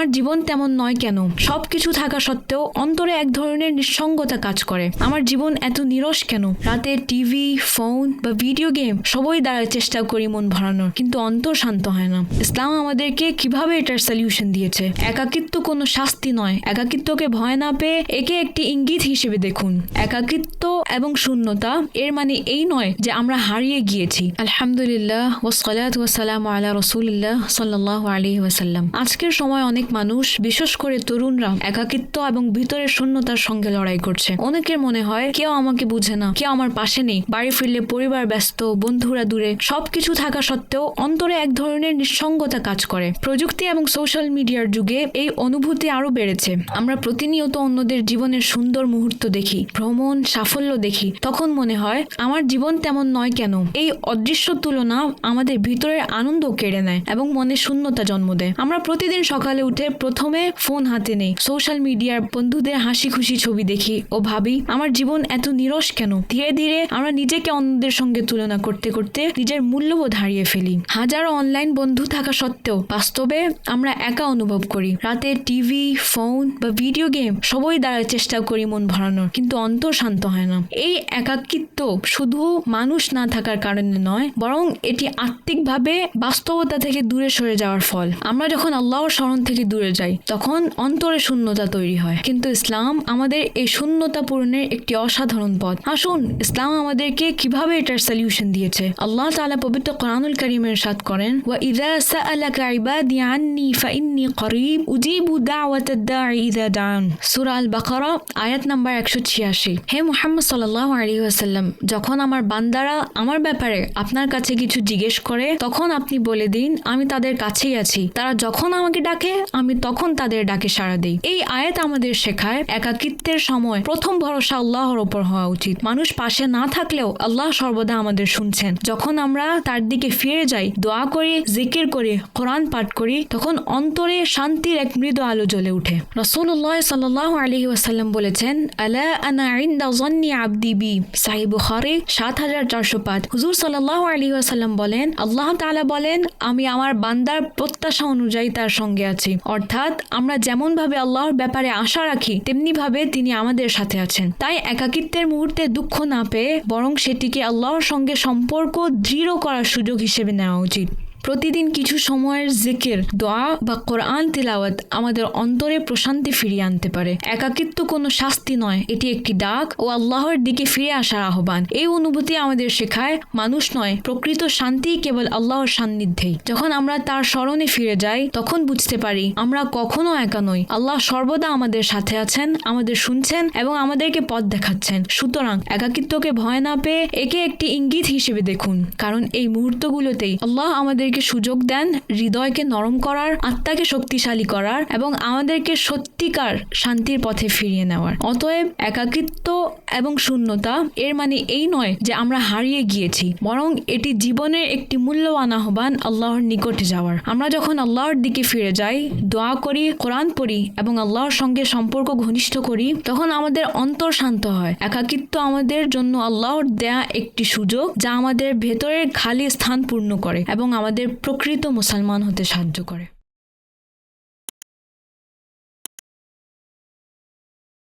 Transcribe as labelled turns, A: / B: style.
A: আমার জীবন তেমন নয় কেন? সবকিছু থাকা সত্ত্বেও অন্তরে এক ধরনের নিঃসঙ্গতা কাজ করে। আমার জীবন এত নিরস কেন? রাতে টিভি, ফোন বা ভিডিও গেম সবই দ্বারা চেষ্টা করি মন ভরানোর, কিন্তু অন্তর শান্ত হয় না। ইসলাম আমাদেরকে কীভাবে এটার সলিউশন দিয়েছে? একাকিত্ব কোনো শাস্তি নয়। একাকিত্বকে ভয় না পেয়ে একে একটি ইঙ্গিত হিসেবে দেখুন। একাকিত্ব এবং শূন্যতা, এর মানে এই নয় যে আমরা হারিয়ে গিয়েছি। আলহামদুলিল্লাহ ওসলাত ওয়াসালাম আলা রসুলিল্লাহ সাল্লাহ আলী ওয়াসাল্লাম। আজকের সময় অনেক মানুষ, বিশেষ করে তরুণরা, একাকিত্ব এবং ভিতরের শূন্যতার সঙ্গে লড়াই করছে। অনেকের মনে হয়, কেউ আমাকে বুঝে না, কেউ আমার পাশে নেই, বাড়ি ফিরলে পরিবার ব্যস্ত, বন্ধুরা দূরে, সবকিছু থাকা সত্ত্বেও অন্তরে এক ধরনের নিঃসঙ্গতা কাজ করে। প্রযুক্তি এবং সোশ্যাল মিডিয়ার যুগে এই অনুভূতি আরও বেড়েছে। আমরা প্রতিনিয়ত অন্যদের জীবনের সুন্দর মুহূর্ত দেখি, ভ্রমণ, সাফল্য দেখি। তখন মনে হয়, আমার জীবন তেমন নয় কেন? এই অদৃশ্য তুলনা আমাদের ভিতরের আনন্দ কেড়ে নেয় এবং মনে শূন্যতা জন্ম দেয়। আমরা প্রতিদিন সকালে উঠে প্রথমে ফোন হাতে নেই। সোশ্যাল মিডিয়ার বন্ধুদের হাসি খুশি ছবি দেখি। ও ভাবি, আমার জীবন এত নিরস কেন? ধীরে ধীরে আমরা নিজেকে অন্যদের সঙ্গে তুলনা করতে করতে নিজের মূল্যবোধ হারিয়ে ফেলি। হাজারো অনলাইন বন্ধু থাকা সত্ত্বেও বাস্তবে আমরা একা অনুভব করি। রাতে টিভি ফোন বা ভিডিও গেম সবই দ্বারা চেষ্টা করি মন ভরানোর, কিন্তু অন্তর শান্ত হয় না। এই একাকিত্ব শুধু মানুষ না থাকার কারণে নয়, বরং এটি আত্মিকভাবে বাস্তবতা থেকে দূরে সরে যাওয়ার ফল। আমরা যখন আল্লাহর স্মরণ থেকে দূরে যাই, তখন অন্তরে শূন্যতা তৈরি হয়। কিন্তু ইসলাম আমাদের এই শূন্যতা পূরণের একটি অসাধারণ পথ। আসুন, ইসলাম আমাদেরকে কীভাবে এটার সলিউশন দিয়েছে? আল্লাহ তাআলা পবিত্র কোরআনুল করিমের সাথ করেন আয়াত নাম্বার 186 হে মুহাম্মদ সাল্লাল্লাহু আলাইহি ওয়াসাল্লাম, যখন আমার বান্দারা আমার ব্যাপারে আপনার কাছে কিছু জিজ্ঞেস করে, তখন আপনি বলে দিন, আমি তাদের কাছেই আছি। তারা যখন আমাকে ডাকে আমি তখন তাদের ডাকে সাড়া দিই। এই আয়াত আমাদের শেখায় একাকিত্বের সময় প্রথম ভরসা আল্লাহর ওপর হওয়া উচিত। মানুষ পাশে না থাকলেও আল্লাহ সর্বদা আমাদের শুনছেন। যখন আমরা তার দিকে ফিরে যাই, দোয়া করি, জিকির করি, কোরআন পাঠ করি, তখন অন্তরে শান্তির এক মৃদু আলো জ্বলে উঠে। রসুল্লাহ সাল্লাহ আলী ওয়াসাল্লাম বলেছেন, আলা জন্নি আব্দি বি? সাহি বুখারি সাত হাজার চারশো পাঁচ। হুজুর সাল্লাহ আলী ওয়াসাল্লাম বলেন, আল্লাহ তাআলা বলেন, আমি আমার বান্দার প্রত্যাশা অনুযায়ী তার সঙ্গে আছি। অর্থাৎ আমরা যেমনভাবে আল্লাহর ব্যাপারে আশা রাখি, তেমনিভাবে তিনি আমাদের সাথে আছেন। তাই একাকিত্বের মুহূর্তে দুঃখ না পেয়ে বরং সেটিকে আল্লাহর সঙ্গে সম্পর্ক দৃঢ় করার সুযোগ হিসেবে নেওয়া উচিত। প্রতিদিন কিছু সময়ের জিকের, দোয়া বা কোরআন তিলাওয়াত আমাদের অন্তরে প্রশান্তি ফিরিয়ে আনতে পারে। একাকিত্ব কোনো শাস্তি নয়। এটি একটি ডাক ও আল্লাহর দিকে ফিরে আসার আহ্বান। এই অনুভূতি আমাদের শেখায়, মানুষ নয়, প্রকৃত শান্তি কেবল আল্লাহর সান্নিধ্যেই। যখন আমরা তার স্মরণে ফিরে যাই, তখন বুঝতে পারি, আমরা কখনো একা নই। আল্লাহ সর্বদা আমাদের সাথে আছেন, আমাদের শুনছেন এবং আমাদেরকে পথ দেখাচ্ছেন। সুতরাং একাকিত্বকে ভয় না পেয়ে একে একটি ইঙ্গিত হিসেবে দেখুন। কারণ এই মুহূর্তগুলোতেই আল্লাহ আমাদেরকে সুযোগ দেন, হৃদয়কে নরম করার, আত্মাকে শক্তিশালী করার এবং আমাদেরকে সত্যিকার শান্তির পথে ফিরিয়ে নেওয়ার। অতএব একাকিত্ব এবং শূন্যতা এর মানে এই নয় যে আমরা হারিয়ে গিয়েছি, বরং এটি জীবনের একটি মূল্যবান আহ্বান আল্লাহর নিকটে যাওয়ার। আমরা যখন আল্লাহর দিকে ফিরে যাই, দোয়া করি, কোরআন পড়ি এবং আল্লাহর সঙ্গে সম্পর্ক ঘনিষ্ঠ করি, তখন আমাদের অন্তর শান্ত হয়। একাকিত্ব আমাদের জন্য আল্লাহর দেয়া একটি সুযোগ যা আমাদের ভেতরের খালি স্থান পূর্ণ করে এবং আমাদের প্রকৃত মুসলমান হতে সাহায্য করে।